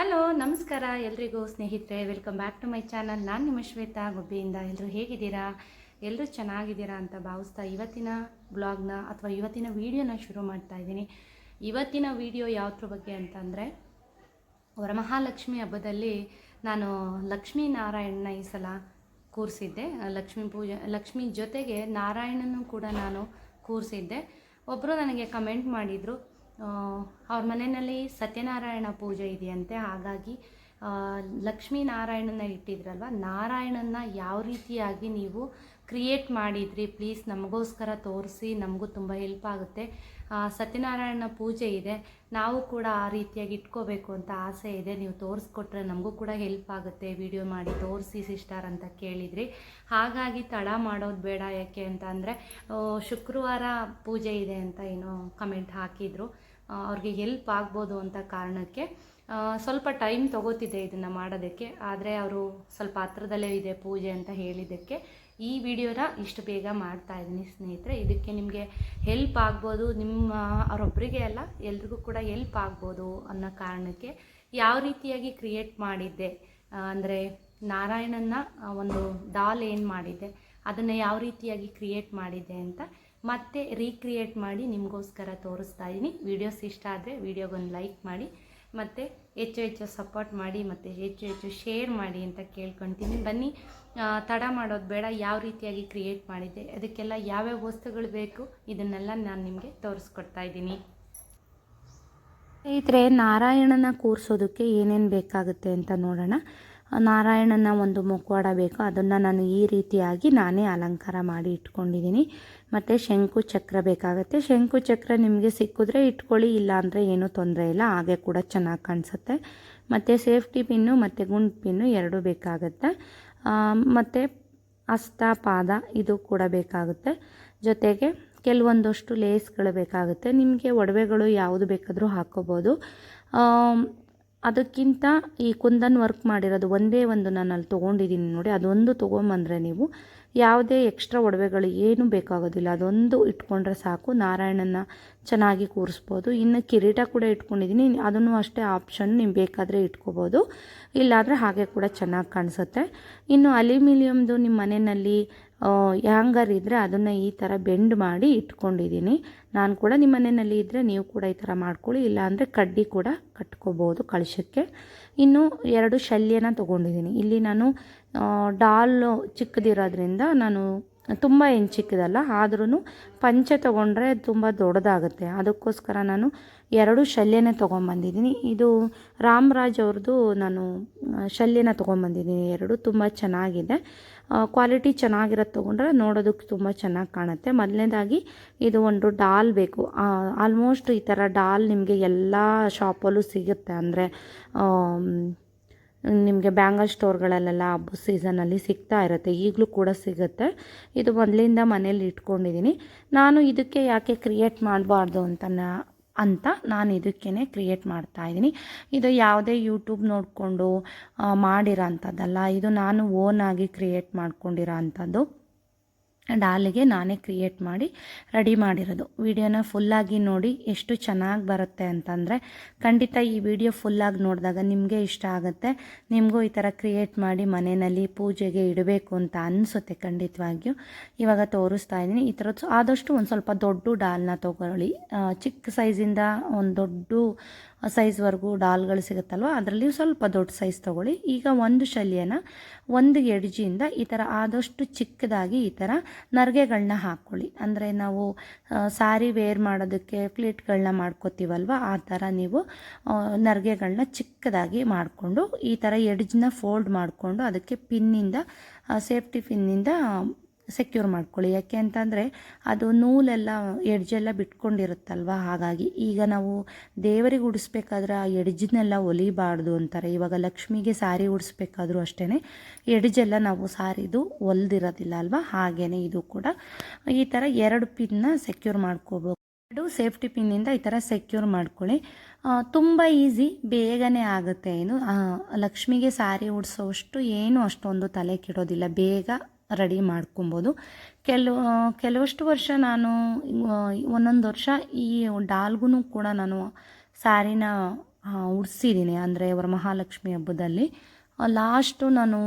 Hello, ನಮಸ್ಕಾರ ಎಲ್ರಿಗೂ ಸ್ನೇಹಿತರೆ welcome back to my channel ನಾನು ನಿಮ್ಮ ಶ್ವೇತಾ, ಗುಬ್ಬಿಯಿಂದ ಎಲ್ಲರೂ ಹೇಗಿದ್ದೀರಾ? ಎಲ್ಲರೂ ಚೆನ್ನಾಗಿದ್ದೀರಾ ಅಂತ ಭಾವಿಸ್ತಾ ಇವತ್ತಿನ ಬ್ಲಾಗ್ನ ಅಥವಾ ಇವತ್ತಿನ ವೀಡಿಯೋನ ಶುರು ಮಾಡ್ತಾ ಇದ್ದೀನಿ. ಇವತ್ತಿನ ವಿಡಿಯೋ ಯಾವ್ದ್ರ ಬಗ್ಗೆ ಅಂತಂದರೆ, ವರಮಹಾಲಕ್ಷ್ಮಿ ಹಬ್ಬದಲ್ಲಿ ನಾನು ಲಕ್ಷ್ಮೀ ನಾರಾಯಣನ ಈ ಸಲ ಕೂರಿಸಿದ್ದೆ. ಲಕ್ಷ್ಮೀ ಪೂಜೆ, ಲಕ್ಷ್ಮಿ ಜೊತೆಗೆ ನಾರಾಯಣನೂ ಕೂಡ ನಾನು ಕೂರಿಸಿದ್ದೆ. ಒಬ್ಬರು ನನಗೆ ಕಮೆಂಟ್ ಮಾಡಿದರು ಅವ್ರ ಮನೆಯಲ್ಲಿ ಸತ್ಯನಾರಾಯಣ ಪೂಜೆ ಇದೆಯಂತೆ. ಹಾಗಾಗಿ ಲಕ್ಷ್ಮೀನಾರಾಯಣನ ಲಕ್ಷ್ಮೀ ನಾರಾಯಣನ ಇಟ್ಟಿದ್ರಲ್ವ? ನಾರಾಯಣನ ಯಾವ ರೀತಿಯಾಗಿ ನೀವು ಕ್ರಿಯೇಟ್ ಮಾಡಿದ್ರಿ? ಪ್ಲೀಸ್ ನಮಗೋಸ್ಕರ ತೋರಿಸಿ, ನಮಗೂ ತುಂಬ ಹೆಲ್ಪ್ ಆಗುತ್ತೆ. ಸತ್ಯನಾರಾಯಣ ಪೂಜೆ ಇದೆ. ನಾವು ಕೂಡ ಆ ರೀತಿಯಾಗಿ ಇಟ್ಕೋಬೇಕು ಅಂತ ಆಸೆ ಇದೆ. ನೀವು ತೋರಿಸ್ಕೊಟ್ರೆ ನಮಗೂ ಕೂಡ ಹೆಲ್ಪ್ ಆಗುತ್ತೆ. ವಿಡಿಯೋ ಮಾಡಿ ತೋರಿಸಿ ಸಿಸ್ಟರ್ ಅಂತ ಕೇಳಿದ್ರಿ. ಹಾಗಾಗಿ ತಡ ಮಾಡೋದು ಬೇಡ ಯಾಕೆ ಅಂತ ಅಂದರೆ ಶುಕ್ರವಾರ ಪೂಜೆ ಇದೆ ಅಂತ ಏನೋ ಕಮೆಂಟ್ ಹಾಕಿದರು. ಅವ್ರಿಗೆ ಹೆಲ್ಪ್ ಆಗ್ಬೋದು ಅಂತ ಕಾರಣಕ್ಕೆ ಸ್ವಲ್ಪ ಟೈಮ್ ತಗೋತಿದೆ ಇದನ್ನು ಮಾಡೋದಕ್ಕೆ. ಆದರೆ ಅವರು ಸ್ವಲ್ಪ ಹತ್ರದಲ್ಲೇ ಇದೆ ಪೂಜೆ ಅಂತ ಹೇಳಿದ್ದಕ್ಕೆ. ಈ ವಿಡಿಯೋನ ಇಷ್ಟು ಬೇಗ ಮಾಡ್ತಾ ಇದ್ದೀನಿ ಸ್ನೇಹಿತರೆ. ಇದಕ್ಕೆ ನಿಮಗೆ ಹೆಲ್ಪ್ ಆಗ್ಬೋದು, ನಿಮ್ಮ ಅವರೊಬ್ಬರಿಗೆ ಅಲ್ಲ, ಎಲ್ರಿಗೂ ಕೂಡ ಹೆಲ್ಪ್ ಆಗ್ಬೋದು ಅನ್ನೋ ಕಾರಣಕ್ಕೆ ಯಾವ ರೀತಿಯಾಗಿ ಕ್ರಿಯೇಟ್ ಮಾಡಿದ್ದೆ. ಅಂದರೆ ನಾರಾಯಣನ ಒಂದು ಡಾಲ್ ಏನು ಮಾಡಿದ್ದೆ, ಅದನ್ನು ಯಾವ ರೀತಿಯಾಗಿ ಕ್ರಿಯೇಟ್ ಮಾಡಿದ್ದೆ ಅಂತ ಮತ್ತೆ ರೀಕ್ರಿಯೇಟ್ ಮಾಡಿ ನಿಮಗೋಸ್ಕರ ತೋರಿಸ್ತಾ ಇದ್ದೀನಿ ವೀಡಿಯೋಸ್ ಇಷ್ಟ ಆದರೆ ವೀಡಿಯೋಗೊಂದು ಲೈಕ್ ಮಾಡಿ, ಮತ್ತು ಹೆಚ್ಚು ಹೆಚ್ಚು ಸಪೋರ್ಟ್ ಮಾಡಿ, ಮತ್ತು ಹೆಚ್ಚು ಹೆಚ್ಚು ಶೇರ್ ಮಾಡಿ ಅಂತ ಕೇಳ್ಕೊತೀನಿ. ಬನ್ನಿ ತಡ ಮಾಡೋದು ಬೇಡ, ಯಾವ ರೀತಿಯಾಗಿ ಕ್ರಿಯೇಟ್ ಮಾಡಿದ್ದೆ, ಅದಕ್ಕೆಲ್ಲ ಯಾವ್ಯಾವ ವಸ್ತುಗಳು ಬೇಕು, ಇದನ್ನೆಲ್ಲ ನಾನು ನಿಮಗೆ ತೋರಿಸ್ಕೊಡ್ತಾ ಇದ್ದೀನಿ ಸ್ನೇಹಿತರೆ, ನಾರಾಯಣನ ಕೂರಿಸೋದಕ್ಕೆ ಏನೇನು ಬೇಕಾಗುತ್ತೆ ಅಂತ ನೋಡೋಣ. ನಾರಾಯಣನ ಒಂದು ಮುಖವಾಡ ಬೇಕು ಅದನ್ನು ನಾನು ಈ ರೀತಿಯಾಗಿ ನಾನೇ ಅಲಂಕಾರ ಮಾಡಿ ಇಟ್ಕೊಂಡಿದ್ದೀನಿ. ಮತ್ತು ಶಂಕು ಚಕ್ರ ಬೇಕಾಗುತ್ತೆ. ಶಂಕು ಚಕ್ರ ನಿಮಗೆ ಸಿಕ್ಕಿದ್ರೆ ಇಟ್ಕೊಳ್ಳಿ ಇಲ್ಲ ಅಂದರೆ ಏನೂ ತೊಂದರೆ ಇಲ್ಲ. ಹಾಗೆ ಕೂಡ ಚೆನ್ನಾಗಿ ಕಾಣಿಸುತ್ತೆ. ಮತ್ತು ಸೇಫ್ಟಿ ಪಿನ್ನು ಮತ್ತು ಗುಂಡು ಪಿನ್ನು ಎರಡೂ ಬೇಕಾಗುತ್ತೆ. ಮತ್ತು ಹಸ್ತ ಪಾದ ಇದು ಕೂಡ ಬೇಕಾಗುತ್ತೆ. ಜೊತೆಗೆ ಕೆಲವೊಂದಷ್ಟು ಲೇಸ್ಗಳು ಬೇಕಾಗುತ್ತೆ. ನಿಮಗೆ ಒಡವೆಗಳು ಯಾವುದು ಬೇಕಾದರೂ ಹಾಕ್ಕೋಬೋದು ಅದಕ್ಕಿಂತ ಈ ಕುಂದನ್ ವರ್ಕ್ ಮಾಡಿರೋದು ಒಂದೇ ಒಂದು ನಾನು ಅಲ್ಲಿ ತೊಗೊಂಡಿದ್ದೀನಿ ನೋಡಿ ಅದೊಂದು ತೊಗೊಂಬಂದರೆ ನೀವು ಯಾವುದೇ ಎಕ್ಸ್ಟ್ರಾ ಒಡವೆಗಳು ಏನೂ ಬೇಕಾಗೋದಿಲ್ಲ. ಅದೊಂದು ಇಟ್ಕೊಂಡ್ರೆ ಸಾಕು. ನಾರಾಯಣನ ಚೆನ್ನಾಗಿ ಕೂರಿಸ್ಬೋದು. ಇನ್ನು ಕಿರೀಟ ಕೂಡ ಇಟ್ಕೊಂಡಿದ್ದೀನಿ. ಅದನ್ನು ಅಷ್ಟೇ ಆಪ್ಷನ್ ನೀವು ಬೇಕಾದರೆ ಇಟ್ಕೋಬೋದು. ಇಲ್ಲಾದರೆ ಹಾಗೆ ಕೂಡ ಚೆನ್ನಾಗಿ ಕಾಣಿಸುತ್ತೆ. ಇನ್ನು ಅಲ್ಯೂಮಿನಿಯಮ್ದು ನಿಮ್ಮ ಮನೆಯಲ್ಲಿ ಹ್ಯಾಂಗರ್ ಇದ್ದರೆ ಅದನ್ನು ಈ ಥರ ಬೆಂಡ್ ಮಾಡಿ ಇಟ್ಕೊಂಡಿದ್ದೀನಿ. ನಾನು ಕೂಡ ನಿಮ್ಮ ಮನೆಯಲ್ಲಿ ಇದ್ದರೆ ನೀವು ಕೂಡ ಈ ಥರ ಮಾಡ್ಕೊಳ್ಳಿ. ಇಲ್ಲಾಂದರೆ ಕಡ್ಡಿ ಕೂಡ ಕಟ್ಕೋಬೋದು ಕಳಶಕ್ಕೆ ಇನ್ನು ಎರಡು ಶಲ್ಯನ ತೊಗೊಂಡಿದ್ದೀನಿ. ಇಲ್ಲಿ ನಾನು ಡಾಲು ಚಿಕ್ಕದಿರೋದ್ರಿಂದ ನಾನು ತುಂಬ ಏನು ಚಿಕ್ಕದಲ್ಲ ಆದ್ರೂ ಪಂಚೆ ತೊಗೊಂಡ್ರೆ ತುಂಬ ದೊಡ್ಡದಾಗುತ್ತೆ. ಅದಕ್ಕೋಸ್ಕರ ನಾನು ಎರಡು ಶಲ್ಯನೇ ತೊಗೊಂಬಂದಿದ್ದೀನಿ. ಇದು ರಾಮರಾಜ್ ಅವ್ರದ್ದು ನಾನು ಶಲ್ಯನ ತೊಗೊಂಬಂದಿದ್ದೀನಿ. ಎರಡು ತುಂಬ ಚೆನ್ನಾಗಿದೆ. ಕ್ವಾಲಿಟಿ ಚೆನ್ನಾಗಿರೋದು ತೊಗೊಂಡ್ರೆ ನೋಡೋದಕ್ಕೆ ತುಂಬ ಚೆನ್ನಾಗಿ ಕಾಣುತ್ತೆ. ಮೊದಲನೇದಾಗಿ ಇದು ಒಂದು ಡಾಲ್ ಬೇಕು. ಆಲ್ಮೋಸ್ಟ್ ಈ ಥರ ಡಾಲ್ ನಿಮಗೆ ಎಲ್ಲ ಶಾಪಲ್ಲೂ ಸಿಗುತ್ತೆ ಅಂದರೆ ನಿಮಗೆ ಬ್ಯಾಂಗಲ್ ಸ್ಟೋರ್ಗಳಲ್ಲೆಲ್ಲ ಹಬ್ಬದ ಸೀಸನಲ್ಲಿ ಸಿಗ್ತಾ ಇರುತ್ತೆ. ಈಗಲೂ ಕೂಡ ಸಿಗುತ್ತೆ. ಇದು ಮೊದಲಿಂದ ಮನೇಲಿ ಇಟ್ಕೊಂಡಿದ್ದೀನಿ ನಾನು ಇದಕ್ಕೆ ಯಾಕೆ ಕ್ರಿಯೇಟ್ ಮಾಡಬಾರ್ದು ಅಂತ ಅಂತ ನಾನು ಇದಕ್ಕೇ ಕ್ರಿಯೇಟ್ ಮಾಡ್ತಾ ಇದ್ದೀನಿ. ಇದು ಯಾವುದೇ ಯೂಟ್ಯೂಬ್ ನೋಡಿಕೊಂಡು ಮಾಡಿರೋ ಅಂಥದ್ದಲ್ಲ. ಇದು ನಾನು ಓನಾಗಿ ಕ್ರಿಯೇಟ್ ಮಾಡ್ಕೊಂಡಿರೋ ಅಂಥದ್ದು. ಡಾಲಿಗೆ ನಾನೇ ಕ್ರಿಯೇಟ್ ಮಾಡಿ ರೆಡಿ ಮಾಡಿರೋದು. ವಿಡಿಯೋನ ಫುಲ್ಲಾಗಿ ನೋಡಿ ಎಷ್ಟು ಚೆನ್ನಾಗಿ ಬರುತ್ತೆ ಅಂತಂದರೆ ಖಂಡಿತ ಈ ವಿಡಿಯೋ ಫುಲ್ಲಾಗಿ ನೋಡಿದಾಗ ನಿಮಗೆ ಇಷ್ಟ ಆಗುತ್ತೆ. ನಿಮಗೂ ಈ ಥರ ಕ್ರಿಯೇಟ್ ಮಾಡಿ ಮನೆಯಲ್ಲಿ ಪೂಜೆಗೆ ಇಡಬೇಕು ಅಂತ ಅನಿಸುತ್ತೆ ಖಂಡಿತವಾಗಿಯೂ. ಇವಾಗ ತೋರಿಸ್ತಾ ಇದ್ದೀನಿ. ಈ ಥರದ್ದು ಆದಷ್ಟು ಒಂದು ಸ್ವಲ್ಪ ದೊಡ್ಡ ಡಾಲ್ನ ತೊಗೊಳ್ಳಿ. ಚಿಕ್ಕ ಸೈಜಿಂದ ಒಂದು ದೊಡ್ಡ ಸೈಜ್ವರೆಗೂ ಡಾಲ್ಗಳು ಸಿಗುತ್ತಲ್ವ? ಅದರಲ್ಲಿ ಸ್ವಲ್ಪ ದೊಡ್ಡ ಸೈಜ್ ತೊಗೊಳ್ಳಿ. ಈಗ ಒಂದು ಶಲ್ಯನ ಒಂದು ಎಡ್ಜಿಯಿಂದ ಈ ಥರ ಆದಷ್ಟು ಚಿಕ್ಕದಾಗಿ ಈ ಥರ ನರ್ಗೆಗಳನ್ನ ಹಾಕ್ಕೊಳ್ಳಿ. ಅಂದರೆ ನಾವು ಸಾರಿ ವೇರ್ ಮಾಡೋದಕ್ಕೆ ಪ್ಲೇಟ್ಗಳನ್ನ ಮಾಡ್ಕೋತೀವಲ್ವ? ಆ ಥರ ನೀವು ನರ್ಗೆಗಳನ್ನ ಚಿಕ್ಕದಾಗಿ ಮಾಡಿಕೊಂಡು ಈ ಥರ ಎಡ್ಜ್ನ ಫೋಲ್ಡ್ ಮಾಡಿಕೊಂಡು ಅದಕ್ಕೆ ಪಿನ್ನಿಂದ ಸೇಫ್ಟಿ ಪಿನ್ನಿಂದ ಸೆಕ್ಯೂರ್ ಮಾಡ್ಕೊಳ್ಳಿ. ಯಾಕೆ ಅಂತಂದರೆ ಅದು ನೂಲೆಲ್ಲ, ಎಡ್ಜೆಲ್ಲ ಬಿಟ್ಕೊಂಡಿರುತ್ತಲ್ವ? ಹಾಗಾಗಿ ಈಗ ನಾವು ದೇವರಿಗೆ ಉಡಿಸ್ಬೇಕಾದ್ರೆ ಆ ಎಡ್ಜನ್ನೆಲ್ಲ ಒಲಿಬಾರ್ದು ಅಂತಾರೆ. ಇವಾಗ ಲಕ್ಷ್ಮಿಗೆ ಸಾರಿ ಉಡಿಸ್ಬೇಕಾದ್ರೂ ಅಷ್ಟೇ ಎಡ್ಜೆಲ್ಲ ನಾವು ಸಾರಿದು ಒಲ್ದಿರೋದಿಲ್ಲ ಅಲ್ವಾ? ಹಾಗೇ ಇದು ಕೂಡ. ಈ ಥರ ಎರಡು ಪಿನ್ನ ಸೆಕ್ಯೂರ್ ಮಾಡ್ಕೋಬೇಕು. ಎರಡು ಸೇಫ್ಟಿ ಪಿನ್ನಿಂದ ಈ ಥರ ಸೆಕ್ಯೂರ್ ಮಾಡ್ಕೊಳ್ಳಿ. ತುಂಬ ಈಸಿ ಬೇಗನೆ ಆಗುತ್ತೆ ಏನು. ಲಕ್ಷ್ಮಿಗೆ ಸಾರಿ ಉಡಿಸೋವಷ್ಟು ಏನು ಅಷ್ಟೊಂದು ತಲೆ ಕೆಡೋದಿಲ್ಲ. ಬೇಗ ರೆಡಿ ಮಾಡ್ಕೊಬೋದು. ಕೆಲವು ಕೆಲವಷ್ಟು ವರ್ಷ ನಾನು ಒಂದೊಂದು ವರ್ಷ ಈ ಡಾಲ್ಗೂ ಕೂಡ ನಾನು ಸ್ಯಾರಿನ ಉಡ್ಸಿದ್ದೀನಿ ಅಂದರೆ ವರಮಹಾಲಕ್ಷ್ಮಿ ಹಬ್ಬದಲ್ಲಿ. ಲಾಸ್ಟು ನಾನು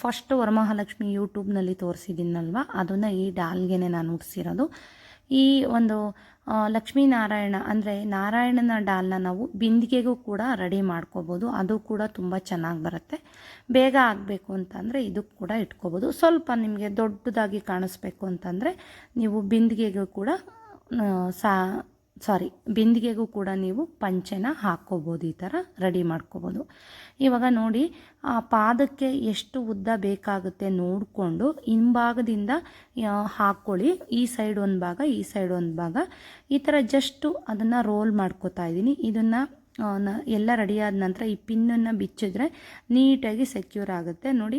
ಫಸ್ಟ್ ವರಮಹಾಲಕ್ಷ್ಮಿ ಯೂಟ್ಯೂಬ್ನಲ್ಲಿ ತೋರಿಸಿದ್ದೀನಲ್ವ? ಅದನ್ನು ಈ ಡಾಲ್ಗೆ ನಾನು ಉಡ್ಸಿರೋದು. ಈ ಒಂದು ಲಕ್ಷ್ಮೀನಾರಾಯಣ ಅಂದರೆ ನಾರಾಯಣನ ಡಾಲ್ನ ನಾವು ಬಿಂದಿಗೆಗೂ ಕೂಡ ರೆಡಿ ಮಾಡ್ಕೋಬೋದು. ಅದು ಕೂಡ ತುಂಬ ಚೆನ್ನಾಗಿ ಬರುತ್ತೆ. ಬೇಗ ಆಗಬೇಕು ಅಂತಂದರೆ ಇದಕ್ಕೆ ಕೂಡ ಇಟ್ಕೋಬೋದು. ಸ್ವಲ್ಪ ನಿಮಗೆ ದೊಡ್ಡದಾಗಿ ಕಾಣಿಸ್ಬೇಕು ಅಂತಂದರೆ ನೀವು ಬಿಂದಿಗೆಗೂ ಕೂಡ ಸಾ ಸಾರಿ, ಬಿಂದಿಗೆಗೂ ಕೂಡ ನೀವು ಪಂಚೆನ ಹಾಕ್ಕೋಬೋದು ಈ ಥರ ರೆಡಿ ಮಾಡ್ಕೋಬೋದು. ಇವಾಗ ನೋಡಿ, ಆ ಪಾದಕ್ಕೆ ಎಷ್ಟು ಉದ್ದ ಬೇಕಾಗುತ್ತೆ ನೋಡಿಕೊಂಡು ಹಿಂಭಾಗದಿಂದ ಹಾಕ್ಕೊಳ್ಳಿ ಈ ಸೈಡ್ ಒಂದು ಭಾಗ, ಈ ಸೈಡ್ ಒಂದು ಭಾಗ. ಈ ಥರ ಜಸ್ಟು ಅದನ್ನು ರೋಲ್ ಮಾಡ್ಕೋತಾ ಇದ್ದೀನಿ. ಇದನ್ನು ಎಲ್ಲ ರೆಡಿ ಆದ ನಂತರ ಈ ಪಿನ್ನನ್ನು ಬಿಚ್ಚಿದ್ರೆ ನೀಟಾಗಿ ಸೆಕ್ಯೂರ್ ಆಗುತ್ತೆ. ನೋಡಿ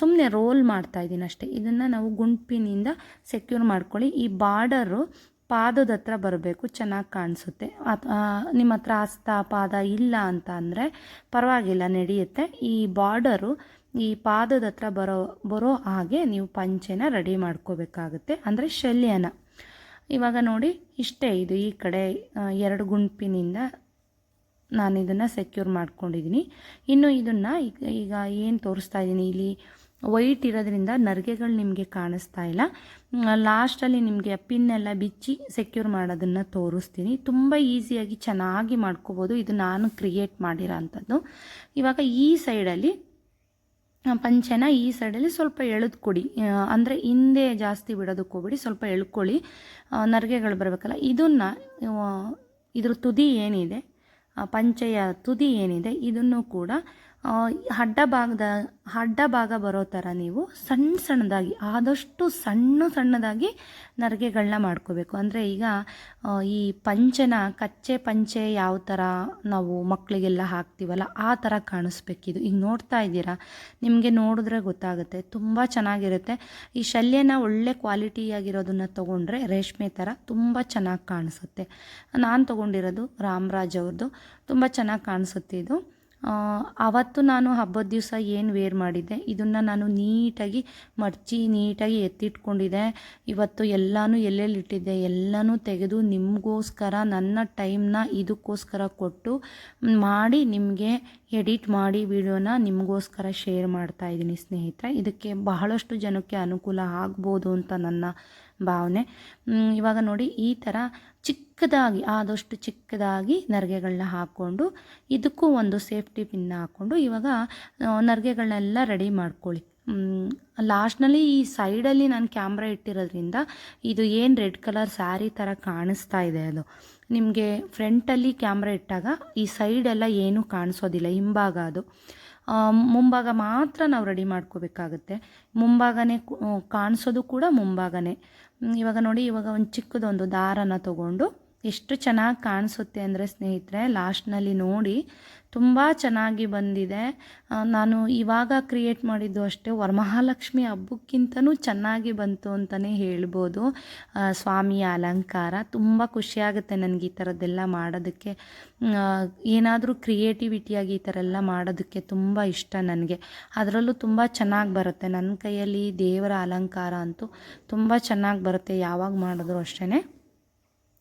ಸುಮ್ಮನೆ ರೋಲ್ ಮಾಡ್ತಾ ಇದ್ದೀನಿ ಅಷ್ಟೇ. ಇದನ್ನು ನಾವು ಗುಂಪಿನಿಂದ ಸೆಕ್ಯೂರ್ ಮಾಡ್ಕೊಳ್ಳಿ. ಈ ಬಾರ್ಡರು ಪಾದದ ಹತ್ರ ಬರಬೇಕು, ಚೆನ್ನಾಗಿ ಕಾಣಿಸುತ್ತೆ. ನಿಮ್ಮ ಹತ್ರ ಹಸ್ತ ಪಾದ ಇಲ್ಲ ಅಂತ ಅಂದರೆ ಪರವಾಗಿಲ್ಲ, ನಡೆಯುತ್ತೆ. ಈ ಬಾರ್ಡರು ಈ ಪಾದದ ಹತ್ರ ಬರೋ ಬರೋ ಹಾಗೆ ನೀವು ಪಂಚೆನ ರೆಡಿ ಮಾಡ್ಕೋಬೇಕಾಗುತ್ತೆ. ಅಂದರೆ ಶಲ್ಯನ. ಇವಾಗ ನೋಡಿ, ಇಷ್ಟೇ ಇದು ಈ ಕಡೆ ಎರಡು ಗುಂಪಿನಿಂದ ನಾನು ಇದನ್ನು ಸೆಕ್ಯೂರ್ ಮಾಡ್ಕೊಂಡಿದ್ದೀನಿ ಇನ್ನು ಇದನ್ನು ಈಗ ಈಗ ಏನು ತೋರಿಸ್ತಾ ಇದ್ದೀನಿ ಇಲ್ಲಿ ವೈಟ್ ಇರೋದ್ರಿಂದ ನರಿಗೆಗಳು ನಿಮಗೆ ಕಾಣಿಸ್ತಾ ಇಲ್ಲ. ಲಾಸ್ಟಲ್ಲಿ ನಿಮಗೆ ಪಿನ್ನೆಲ್ಲ ಬಿಚ್ಚಿ ಸೆಕ್ಯೂರ್ ಮಾಡೋದನ್ನು ತೋರಿಸ್ತೀನಿ. ತುಂಬ ಈಸಿಯಾಗಿ ಚೆನ್ನಾಗಿ ಮಾಡ್ಕೋಬೋದು. ಇದು ನಾನು ಕ್ರಿಯೇಟ್ ಮಾಡಿರೋ ಅಂಥದ್ದು. ಇವಾಗ ಈ ಸೈಡಲ್ಲಿ ಪಂಚನ ಈ ಸೈಡಲ್ಲಿ ಸ್ವಲ್ಪ ಎಳೆದು ಕೊಡಿ ಅಂದರೆ ಹಿಂದೆ ಜಾಸ್ತಿ ಬಿಡೋದಕ್ಕೆ ಹೋಗ್ಬಿಡಿ, ಸ್ವಲ್ಪ ಎಳ್ಕೊಳ್ಳಿ. ನರಗೆಗಳು ಬರಬೇಕಲ್ಲ, ಇದನ್ನು ಇದ್ರ ತುದಿ ಏನಿದೆ ಪಂಚೆಯ ತುದಿ ಏನಿದೆ, ಇದನ್ನು ಕೂಡ ಅಡ್ಡ ಭಾಗದ, ಅಡ್ಡ ಭಾಗ ಬರೋ ಥರ ನೀವು ಸಣ್ಣ ಸಣ್ಣದಾಗಿ, ಆದಷ್ಟು ಸಣ್ಣ ಸಣ್ಣದಾಗಿ ನರಿಗೆಗಳನ್ನ ಮಾಡ್ಕೋಬೇಕು. ಅಂದರೆ ಈಗ ಈ ಪಂಚೆನ, ಕಚ್ಚೆ ಪಂಚೆ ಯಾವ ಥರ ನಾವು ಮಕ್ಕಳಿಗೆಲ್ಲ ಹಾಕ್ತೀವಲ್ಲ, ಆ ಥರ ಕಾಣಿಸ್ಬೇಕಿದು. ಈಗ ನೋಡ್ತಾ ಇದ್ದೀರಾ? ನಿಮಗೆ ನೋಡಿದ್ರೆ ಗೊತ್ತಾಗುತ್ತೆ. ತುಂಬ ಚೆನ್ನಾಗಿರುತ್ತೆ. ಈ ಶಲ್ಯನ ಒಳ್ಳೆ ಕ್ವಾಲಿಟಿಯಾಗಿರೋದನ್ನ ತೊಗೊಂಡ್ರೆ ರೇಷ್ಮೆ ಥರ ತುಂಬ ಚೆನ್ನಾಗಿ ಕಾಣಿಸುತ್ತೆ. ನಾನು ತೊಗೊಂಡಿರೋದು ರಾಮರಾಜ್ ಅವ್ರದ್ದು ತುಂಬ ಚೆನ್ನಾಗಿ ಕಾಣಿಸುತ್ತೆ ಇದು. ಆ, ಅವತ್ತು ನಾನು ಹಬ್ಬದ ದಿವಸ ಏನು ವೇರ್ ಮಾಡಿದ್ದೆ? ಇದನ್ನು ನಾನು ನೀಟಾಗಿ ಮಡಚಿ ನೀಟಾಗಿ ಎತ್ತಿಟ್ಕೊಂಡಿದ್ದೆ. ಇವತ್ತು ಎಲ್ಲನೂ ಎಲ್ಲೆಲ್ಲಿ ಇಟ್ಟಿದ್ದೆ? ಎಲ್ಲನೂ ತೆಗೆದು ನಿಮಗೋಸ್ಕರ ನನ್ನ ಟೈಮ್ನ ಇದಕ್ಕೋಸ್ಕರ ಕೊಟ್ಟು ಮಾಡಿ ನಿಮಗೆ ಎಡಿಟ್ ಮಾಡಿ ವಿಡಿಯೋನ ನಿಮಗೋಸ್ಕರ ಶೇರ್ ಮಾಡ್ತಾ ಇದ್ದೀನಿ ಸ್ನೇಹಿತರೆ. ಇದಕ್ಕೆ ಬಹಳಷ್ಟು ಜನಕ್ಕೆ ಅನುಕೂಲ ಆಗ್ಬೋದು ಅಂತ ನನ್ನ ಭಾವನೆ. ಇವಾಗ ನೋಡಿ ಈ ಥರ ಚಿಕ್ಕದಾಗಿ, ಆದಷ್ಟು ಚಿಕ್ಕದಾಗಿ ನರಿಗೆಗಳನ್ನ ಹಾಕ್ಕೊಂಡು, ಇದಕ್ಕೂ ಒಂದು ಸೇಫ್ಟಿ ಪಿನ್ ಹಾಕ್ಕೊಂಡು ಇವಾಗ ನರಗೆಗಳನ್ನೆಲ್ಲ ರೆಡಿ ಮಾಡ್ಕೊಳ್ಳಿ. ಲಾಸ್ಟ್ನಲ್ಲಿ ಈ ಸೈಡಲ್ಲಿ ನಾನು ಕ್ಯಾಮ್ರಾ ಇಟ್ಟಿರೋದ್ರಿಂದ ಇದು ಏನು ರೆಡ್ ಕಲರ್ ಸ್ಯಾರಿ ಥರ ಕಾಣಿಸ್ತಾ ಇದೆ ಅದು. ನಿಮಗೆ ಫ್ರಂಟಲ್ಲಿ ಕ್ಯಾಮ್ರಾ ಇಟ್ಟಾಗ ಈ ಸೈಡೆಲ್ಲ ಏನೂ ಕಾಣಿಸೋದಿಲ್ಲ, ಹಿಂಭಾಗ ಅದು. ಮುಂಭಾಗ ಮಾತ್ರ ನಾವು ರೆಡಿ ಮಾಡ್ಕೋಬೇಕಾಗುತ್ತೆ. ಮುಂಭಾಗನೇ ಕಾಣಿಸೋದು ಕೂಡ ಮುಂಭಾಗನೇ. ಇವಾಗ ನೋಡಿ, ಇವಾಗ ಒಂದು ಚಿಕ್ಕದೊಂದು ದಾರನ ತಗೊಂಡು ಎಷ್ಟು ಚೆನ್ನಾಗಿ ಕಾಣಿಸುತ್ತೆ ಅಂದರೆ ಸ್ನೇಹಿತರೆ ಲಾಸ್ಟ್ನಲ್ಲಿ ನೋಡಿ ತುಂಬ ಚೆನ್ನಾಗಿ ಬಂದಿದೆ. ನಾನು ಇವಾಗ ಕ್ರಿಯೇಟ್ ಮಾಡಿದ್ದು ಅಷ್ಟೇ ವರಮಹಾಲಕ್ಷ್ಮಿ ಹಬ್ಬಕ್ಕಿಂತನೂ ಚೆನ್ನಾಗಿ ಬಂತು ಅಂತಲೇ ಹೇಳ್ಬೋದು. ಸ್ವಾಮಿಯ ಅಲಂಕಾರ ತುಂಬ ಖುಷಿಯಾಗುತ್ತೆ ನನಗೆ ಈ ಥರದ್ದೆಲ್ಲ ಮಾಡೋದಕ್ಕೆ. ಏನಾದರೂ ಕ್ರಿಯೇಟಿವಿಟಿಯಾಗಿ ಈ ಥರ ಎಲ್ಲ ಮಾಡೋದಕ್ಕೆ ತುಂಬ ಇಷ್ಟ ನನಗೆ. ಅದರಲ್ಲೂ ತುಂಬ ಚೆನ್ನಾಗಿ ಬರುತ್ತೆ. ನನ್ನ ಕೈಯಲ್ಲಿ ದೇವರ ಅಲಂಕಾರ ಅಂತೂ ತುಂಬ ಚೆನ್ನಾಗಿ ಬರುತ್ತೆ. ಯಾವಾಗ ಮಾಡಿದ್ರು ಅಷ್ಟೇ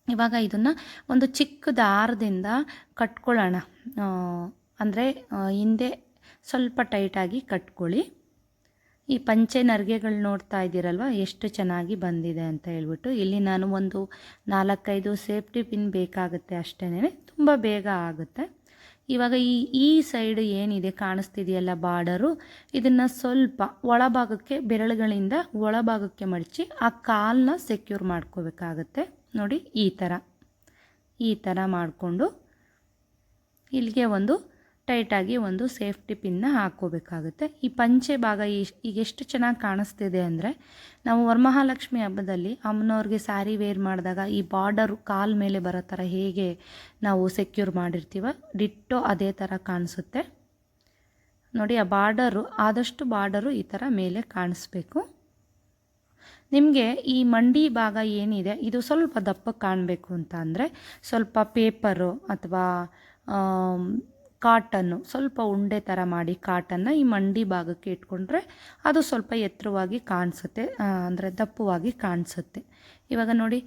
ಇವಾಗ ಇದನ್ನು ಒಂದು ಚಿಕ್ಕ ದಾರದಿಂದ ಕಟ್ಕೊಳ್ಳೋಣ. ಅಂದರೆ ಹಿಂದೆ ಸ್ವಲ್ಪ ಟೈಟಾಗಿ ಕಟ್ಕೊಳ್ಳಿ. ಈ ಪಂಚೆ ನರಿಗೆಗಳು ನೋಡ್ತಾ ಇದ್ದೀರಲ್ವ? ಎಷ್ಟು ಚೆನ್ನಾಗಿ ಬಂದಿದೆ ಅಂತ ಹೇಳ್ಬಿಟ್ಟು. ಇಲ್ಲಿ ನಾನು ಒಂದು ನಾಲ್ಕೈದು ಸೇಫ್ಟಿ ಪಿನ್ ಬೇಕಾಗುತ್ತೆ ಅಷ್ಟೇ ತುಂಬ ಬೇಗ ಆಗುತ್ತೆ. ಇವಾಗ ಈ ಈ ಸೈಡ್ ಏನಿದೆ ಕಾಣಿಸ್ತಿದೆಯಲ್ಲ ಬಾರ್ಡರು? ಇದನ್ನು ಸ್ವಲ್ಪ ಒಳಭಾಗಕ್ಕೆ, ಬೆರಳುಗಳಿಂದ ಒಳಭಾಗಕ್ಕೆ ಮಡಚಿ, ಆ ಕಾಲನ್ನ ಸೆಕ್ಯೂರ್ ಮಾಡ್ಕೋಬೇಕಾಗತ್ತೆ. ನೋಡಿ, ಈ ಥರ ಈ ಥರ ಮಾಡಿಕೊಂಡು ಇಲ್ಲಿಗೆ ಒಂದು ಟೈಟಾಗಿ ಒಂದು ಸೇಫ್ಟಿ ಪಿನ್ನ ಹಾಕ್ಕೋಬೇಕಾಗುತ್ತೆ. ಈ ಪಂಚೆ ಭಾಗ ಈಗ ಎಷ್ಟು ಚೆನ್ನಾಗಿ ಕಾಣಿಸ್ತಿದೆ ಅಂದರೆ, ನಾವು ವರಮಹಾಲಕ್ಷ್ಮಿ ಹಬ್ಬದಲ್ಲಿ ಅಮ್ಮನವ್ರಿಗೆ ಸ್ಯಾರಿ ವೇರ್ ಮಾಡಿದಾಗ ಈ ಬಾರ್ಡರ್ ಕಾಲ್ ಮೇಲೆ ಬರೋ ಥರ ಹೇಗೆ ನಾವು ಸೆಕ್ಯೂರ್ ಮಾಡಿರ್ತೀವ ಡಿಟ್ಟೋ ಅದೇ ಥರ ಕಾಣಿಸುತ್ತೆ. ನೋಡಿ, ಆ ಬಾರ್ಡರು ಆದಷ್ಟು ಬಾರ್ಡರು ಈ ಥರ ಮೇಲೆ ಕಾಣಿಸ್ಬೇಕು. ನಿಮಗೆ ಈ ಮಂಡಿ ಭಾಗ ಏನಿದೆ, ಇದು ಸ್ವಲ್ಪ ದಪ್ಪಕ್ಕೆ ಕಾಣಬೇಕು ಅಂತ ಅಂದರೆ, ಸ್ವಲ್ಪ ಪೇಪರು ಅಥವಾ ಕಾಟನ್ನು, ಸ್ವಲ್ಪ ಉಂಡೆ ಥರ ಮಾಡಿ ಕಾಟನ್ನು ಈ ಮಂಡಿ ಭಾಗಕ್ಕೆ ಇಟ್ಕೊಂಡ್ರೆ ಅದು ಸ್ವಲ್ಪ ಎತ್ತರವಾಗಿ ಕಾಣಿಸುತ್ತೆ ಅಂದರೆ ದಪ್ಪವಾಗಿ ಕಾಣಿಸುತ್ತೆ. ಇವಾಗ ನೋಡಿ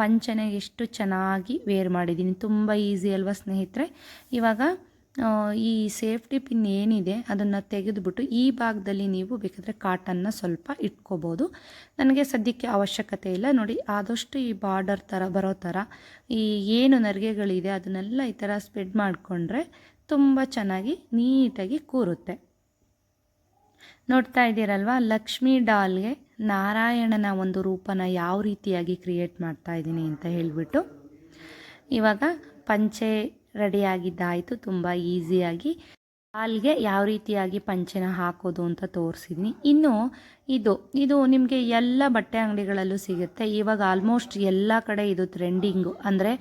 ಪಂಚನೆ ಎಷ್ಟು ಚೆನ್ನಾಗಿ ವೇರ್ ಮಾಡಿದ್ದೀನಿ. ತುಂಬ ಈಸಿ ಅಲ್ವಾ ಸ್ನೇಹಿತರೆ? ಇವಾಗ ಈ ಸೇಫ್ಟಿ ಪಿನ್ ಏನಿದೆ ಅದನ್ನು ತೆಗೆದುಬಿಟ್ಟು ಈ ಭಾಗದಲ್ಲಿ ನೀವು ಬೇಕಾದರೆ ಕಾಟನ್ನ ಸ್ವಲ್ಪ ಇಟ್ಕೋಬೋದು. ನನಗೆ ಸದ್ಯಕ್ಕೆ ಅವಶ್ಯಕತೆ ಇಲ್ಲ. ನೋಡಿ, ಆದಷ್ಟು ಈ ಬಾರ್ಡರ್ ಥರ ಬರೋ ಥರ ಈ ಏನು ನರಿಗೆಗಳಿದೆ ಅದನ್ನೆಲ್ಲ ಈ ಥರ ಸ್ಪ್ರೆಡ್ ಮಾಡಿಕೊಂಡ್ರೆ ತುಂಬ ಚೆನ್ನಾಗಿ ನೀಟಾಗಿ ಕೂರುತ್ತೆ. ನೋಡ್ತಾ ಇದ್ದೀರಲ್ವ? ಲಕ್ಷ್ಮೀ ಡಾಲ್ಗೆ ನಾರಾಯಣನ ಒಂದು ರೂಪನ ಯಾವ ರೀತಿಯಾಗಿ ಕ್ರಿಯೇಟ್ ಮಾಡ್ತಾ ಇದ್ದೀನಿ ಅಂತ ಹೇಳಿಬಿಟ್ಟು, ಇವಾಗ ಪಂಚೆ ರೆಡಿಯಾಗಿದ್ದಾಯಿತು. ತುಂಬ ಈಸಿಯಾಗಿ ಹಾಲ್ಗೆ ಯಾವ ರೀತಿಯಾಗಿ ಪಂಚೆನ ಹಾಕೋದು ಅಂತ ತೋರಿಸಿದ್ನಿ. ಇನ್ನು ಇದು ಇದು ನಿಮಗೆ ಎಲ್ಲ ಬಟ್ಟೆ ಅಂಗಡಿಗಳಲ್ಲೂ ಸಿಗುತ್ತೆ. ಇವಾಗ ಆಲ್ಮೋಸ್ಟ್ ಎಲ್ಲ ಕಡೆ ಇದು ಟ್ರೆಂಡಿಂಗು ಅಂದರೆ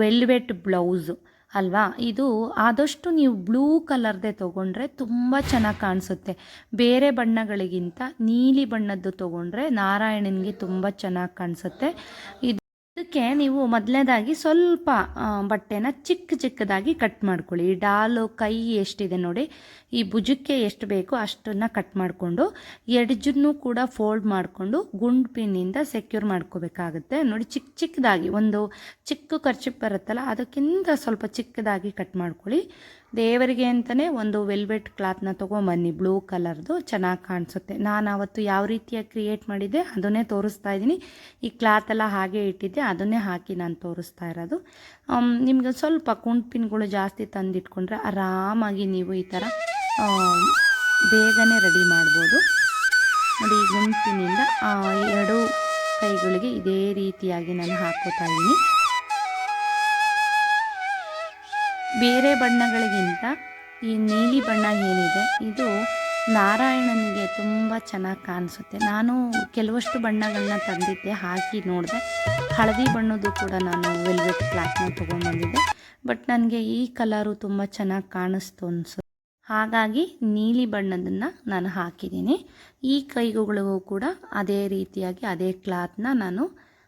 ವೆಲ್ವೆಟ್ ಬ್ಲೌಸು ಅಲ್ವಾ? ಇದು ಆದಷ್ಟು ನೀವು ಬ್ಲೂ ಕಲರ್ದೇ ತೊಗೊಂಡ್ರೆ ತುಂಬ ಚೆನ್ನಾಗಿ ಕಾಣಿಸುತ್ತೆ. ಬೇರೆ ಬಣ್ಣಗಳಿಗಿಂತ ನೀಲಿ ಬಣ್ಣದ್ದು ತೊಗೊಂಡ್ರೆ ನಾರಾಯಣನಿಗೆ ತುಂಬ ಚೆನ್ನಾಗಿ ಕಾಣಿಸುತ್ತೆ. ಇದು ಇದಕ್ಕೆ ನೀವು ಮೊದಲನೇದಾಗಿ ಸ್ವಲ್ಪ ಬಟ್ಟೆನ ಚಿಕ್ಕ ಚಿಕ್ಕದಾಗಿ ಕಟ್ ಮಾಡ್ಕೊಳ್ಳಿ. ಡಾಲು ಕೈ ಎಷ್ಟಿದೆ ನೋಡಿ. ಈ ಭುಜಕ್ಕೆ ಎಷ್ಟು ಬೇಕೋ ಅಷ್ಟನ್ನು ಕಟ್ ಮಾಡಿಕೊಂಡು ಎಡ್ಜನ್ನು ಕೂಡ ಫೋಲ್ಡ್ ಮಾಡಿಕೊಂಡು ಗುಂಡು ಪಿನ್ನಿಂದ ಸೆಕ್ಯೂರ್ ಮಾಡ್ಕೋಬೇಕಾಗುತ್ತೆ. ನೋಡಿ ಚಿಕ್ಕ ಚಿಕ್ಕದಾಗಿ ಒಂದು ಚಿಕ್ಕ ಖರ್ಚು ಬರುತ್ತಲ್ಲ, ಅದಕ್ಕಿಂತ ಸ್ವಲ್ಪ ಚಿಕ್ಕದಾಗಿ ಕಟ್ ಮಾಡ್ಕೊಳ್ಳಿ. ದೇವರಿಗೆ ಅಂತಲೇ ಒಂದು ವೆಲ್ವೆಟ್ ಕ್ಲಾತ್ನ ತೊಗೊಂಬನ್ನಿ ಬ್ಲೂ ಕಲರ್ದು ಚೆನ್ನಾಗಿ ಕಾಣಿಸುತ್ತೆ. ನಾನು ಅವತ್ತು ಯಾವ ರೀತಿಯಾಗಿ ಕ್ರಿಯೇಟ್ ಮಾಡಿದ್ದೆ ಅದನ್ನೇ ತೋರಿಸ್ತಾ ಇದ್ದೀನಿ. ಈ ಕ್ಲಾತ್ ಎಲ್ಲ ಹಾಗೆ ಇಟ್ಟಿದ್ದೆ, ಅದನ್ನೇ ಹಾಕಿ ನಾನು ತೋರಿಸ್ತಾ ಇರೋದು. ನಿಮಗೆ ಸ್ವಲ್ಪ ಕುಂಟ್ ಪಿನ್ಗಳು ಜಾಸ್ತಿ ತಂದಿಟ್ಕೊಂಡ್ರೆ ಆರಾಮಾಗಿ ನೀವು ಈ ಥರ ಬೇಗನೆ ರೆಡಿ ಮಾಡ್ಬೋದು. ನೋಡಿ ಈ ಗುಂಪಿನಿಂದ ಎರಡು ಕೈಗಳಿಗೆ ಇದೇ ರೀತಿಯಾಗಿ ನಾನು ಹಾಕೋತಾ ಇದ್ದೀನಿ. ಬೇರೆ ಬಣ್ಣಗಳಿಗಿಂತ ಈ ನೀಲಿ ಬಣ್ಣ ಏನಿದೆ, ಇದು ನಾರಾಯಣನಿಗೆ ತುಂಬ ಚೆನ್ನಾಗಿ ಕಾಣಿಸುತ್ತೆ. ನಾನು ಕೆಲವಷ್ಟು ಬಣ್ಣಗಳನ್ನ ತಂದಿದ್ದೆ, ಹಾಕಿ ನೋಡಿದೆ. ಹಳದಿ ಬಣ್ಣದ್ದು ಕೂಡ ನಾನು ವೆಲ್ವೆಟ್ ಕ್ಲಾತ್ನ ತೊಗೊಂಡ್ಬಂದಿದ್ದೆ. ಬಟ್ ನನಗೆ ಈ ಕಲರು ತುಂಬ ಚೆನ್ನಾಗಿ ಕಾಣಿಸ್ತು ಅನಿಸು ಹಾಗಾಗಿ ನೀಲಿ ಬಣ್ಣದನ್ನು ನಾನು ಹಾಕಿದ್ದೀನಿ. ಈ ಕೈಗುಗಳಿಗೂ ಕೂಡ ಅದೇ ರೀತಿಯಾಗಿ ಅದೇ ಕ್ಲಾತ್ನ ನಾನು